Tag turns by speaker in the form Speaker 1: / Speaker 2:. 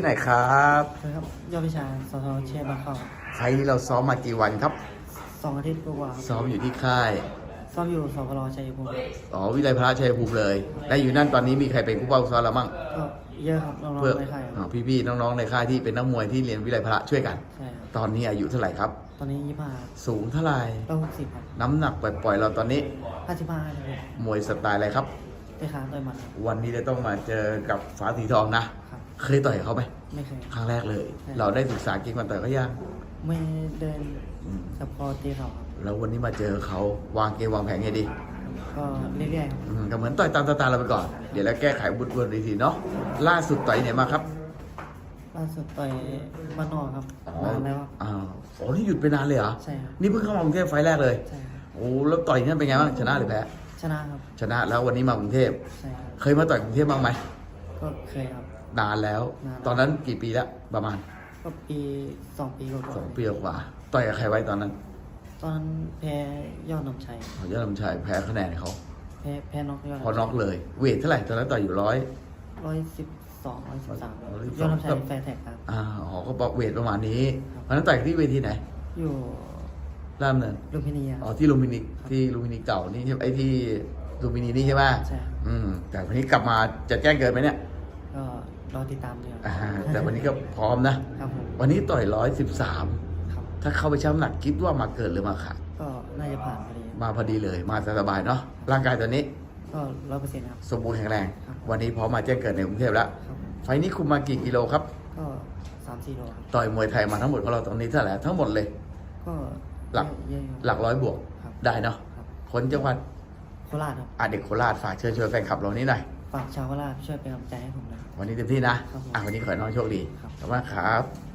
Speaker 1: ที่ไหนครับ
Speaker 2: สวัสดีครับยอดวิชาสทเชียร์บางเข้า
Speaker 1: ไฟล์นี้เราซ้อมมากี่วันครับ
Speaker 2: สองอาทิตย์กว่าๆครับ
Speaker 1: ซ้อมอยู่ที่ค่าย
Speaker 2: ซ้อมอยู่สพลชัยภูมิ
Speaker 1: อ๋อวิไลพระชัยภูมิเลย และอยู่นั่นตอนนี้มีใครเป็นผู้เฝ้าซ้อมเราบ้าง
Speaker 2: ก็เยอะครับน้อง
Speaker 1: เพื่อ
Speaker 2: ๆในค่ายค
Speaker 1: อ๋อ
Speaker 2: รับ
Speaker 1: พี่ๆน้องๆในค่ายที่เป็นนักมวยที่เรียนวิไลพระช่วยกัน
Speaker 2: ใช่ครับ
Speaker 1: ตอนนี้อายุเท่าไหร่ครับ
Speaker 2: ตอนนี้ยี่ห้า
Speaker 1: สูงเท่าไหร่
Speaker 2: ร้อยหกสิบครับ
Speaker 1: น้ำหนักปล่อยๆเราตอนนี้
Speaker 2: ห้าสิบห้าห้าสิบหก
Speaker 1: มวยสไตล์อะไรครับ
Speaker 2: ไปขาต่อยหมัดครับ
Speaker 1: วันนี้จะต้องมาเจอกับฟ้าสีทองนะ
Speaker 2: ครับ
Speaker 1: เคยต่อยเขาไหม
Speaker 2: ไม่เคย
Speaker 1: ครั้งแรกเลย
Speaker 2: ใช่
Speaker 1: เราได้ศึกษาเก่งก่อนต่อยเขายัง
Speaker 2: ไม่เดิน
Speaker 1: อืม
Speaker 2: กับพอตีเขาครับ
Speaker 1: แล้ววันนี้มาเจอเขาวางเกมวางแผนไงดี
Speaker 2: ก็เรื่อยๆครับ
Speaker 1: อืมก็เหมือนต่อยตามสไตล์เราไปก่อน เดี๋ยวแล้วแก้ไขบุญบนดีทีเนาะล่าสุดต่อยไหนมาครับ
Speaker 2: ล่าสุดต่อยบ้านนอกครับนานแล้วครับ
Speaker 1: อ้าวโอ้นี่หยุดไปนานเลยเหรอ
Speaker 2: ใช่ครับ
Speaker 1: นี่เพิ่งเข้ามากรุงเทพไฟล์แรกเลย
Speaker 2: ใช่ครับ
Speaker 1: โอ้แล้วต่อยนั่นเป็นไงบ้างชนะหรือแพ้
Speaker 2: ชนะครับ
Speaker 1: ชนะแล้ววันนี้มากรุงเทพ
Speaker 2: ใช่ครับ
Speaker 1: เคยมาต่อยกรุงเทพบ้างไหม
Speaker 2: ก็เคยครับ
Speaker 1: นานแล้ว
Speaker 2: นาน
Speaker 1: ตอนนั้นกี่ปีแล้วประมาณ
Speaker 2: ก็ปีสองปีกว่า
Speaker 1: สองปีกว่าต่อยกับใครไว้ตอนนั้น
Speaker 2: ๆตอนนั้นแพ้ยอดนำชัย
Speaker 1: ขอยอดลำชัยแพ้คะแนนเขา
Speaker 2: แพ้แพ้น็อกยอด
Speaker 1: พอน็อกเลย เวทเท่าไหร่ตอนนั้นต่อยอยู่ร้อย
Speaker 2: ร้อยสิบสองร้อยสิบสาม
Speaker 1: ร้อยสิบส
Speaker 2: ย
Speaker 1: อ
Speaker 2: องดน้ำชัยแฟร์แท็กครับ
Speaker 1: อ่าอ๋อก็บอกเวทประมาณนี้
Speaker 2: ครับ
Speaker 1: วันนั้นต่อยที่เวทีไหน
Speaker 2: อยู่
Speaker 1: ล่ามเนิน
Speaker 2: ลุมพินีค
Speaker 1: อ๋อ
Speaker 2: รับ
Speaker 1: ที่ลูมินิกที่ลูมินิกเก่านี่ใช่ไหมไอ้ที่ลูมินีนี่ใช่ไหม
Speaker 2: ใช่ครับ
Speaker 1: อืมแต่วันนี้กลับมาจะแจ้งเกิดไหมเนี่ย
Speaker 2: ก็ รอติดตามเลย
Speaker 1: อ่าแต่วันนี้ก็พร้อมนะ
Speaker 2: ครับผม
Speaker 1: วันนี้ต่อยร้อยสิบสาม
Speaker 2: ครับ
Speaker 1: ถ้าเข้าไปช้ำหนักคิดว่ามาเกิดหรือมาขาด
Speaker 2: ก็น่าจะผ่านพอดี
Speaker 1: มาพอดีเลยมาสบายๆเนาะร่างกายตอนนี้
Speaker 2: ก็ร้อยเปอร์เซ็นต์ครับ
Speaker 1: สมบูรณ์แข็งแรง
Speaker 2: ครับ
Speaker 1: วันนี้พร้อมมาแจ้งเกิดในกรุงเทพแล้ว
Speaker 2: ครับ
Speaker 1: ไฟล์นี้คุมมากี่กิโลครับ
Speaker 2: ก็สามสี่โลครับ
Speaker 1: ต่อยมวยไทยมาทั้งหมดของเราตรงนี้เท่าไหร่ทั้งหมดเลย
Speaker 2: ก็
Speaker 1: หลัก
Speaker 2: เยอะๆอยู่
Speaker 1: หลักร้อยบวก
Speaker 2: ครับ
Speaker 1: ได้เนาะ
Speaker 2: ครับ
Speaker 1: คนจังหวัด
Speaker 2: โคราชครับ
Speaker 1: อาเด็กโคราชฝากเชิญชวนแฟนคลับเรานี้หน่อย
Speaker 2: ฝากชาวโคราชช่วยเป็นกำลังใจให้ผมนะ
Speaker 1: วันนี้เต็มที่นะครับ
Speaker 2: ผม
Speaker 1: อะวันนี้ขอให้น้องโชคดี
Speaker 2: ครับ
Speaker 1: ขอบคุณมากครับ